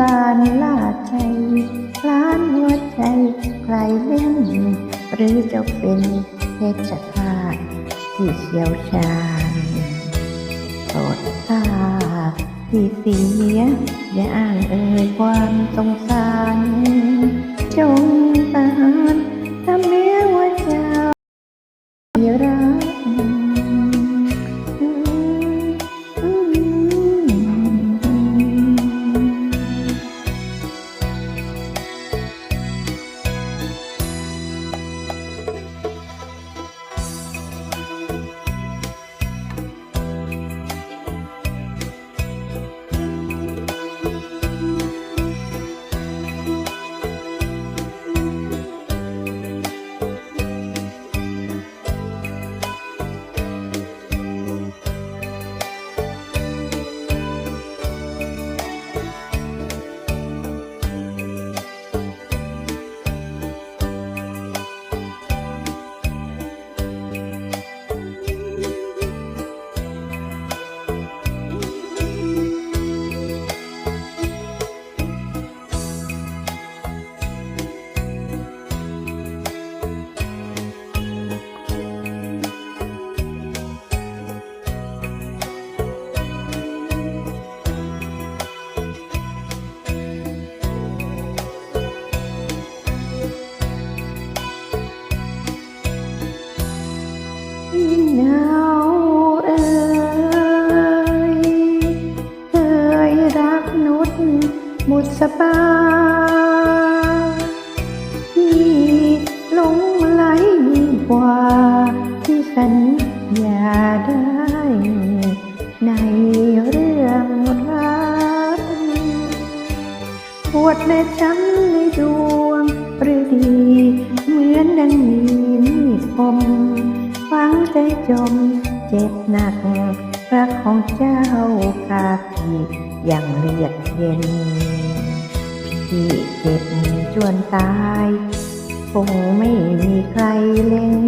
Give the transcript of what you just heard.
ลานลาดใจพลานหัวใจใครเล่น หรือจะเป็นเพชฌฆาตที่เชี่ยวชาญโปรดตาที่เสียอย่าอ้างเอ่ยความสงสาร จงตาน หนาวเอ่ยเคยรักนุษบุษบาที่หลงไหลยิ่งกว่าที่สัญญาได้ ในเรื่องรักปวดและช้ำในดวงหรือดี เหมือนดังมีมีดคม ได้จมเจ็บหนักรักของเจ้าคาพี่ยังเลือดเย็น ที่เจ็บจวนตาย คงไม่มีใครเล่น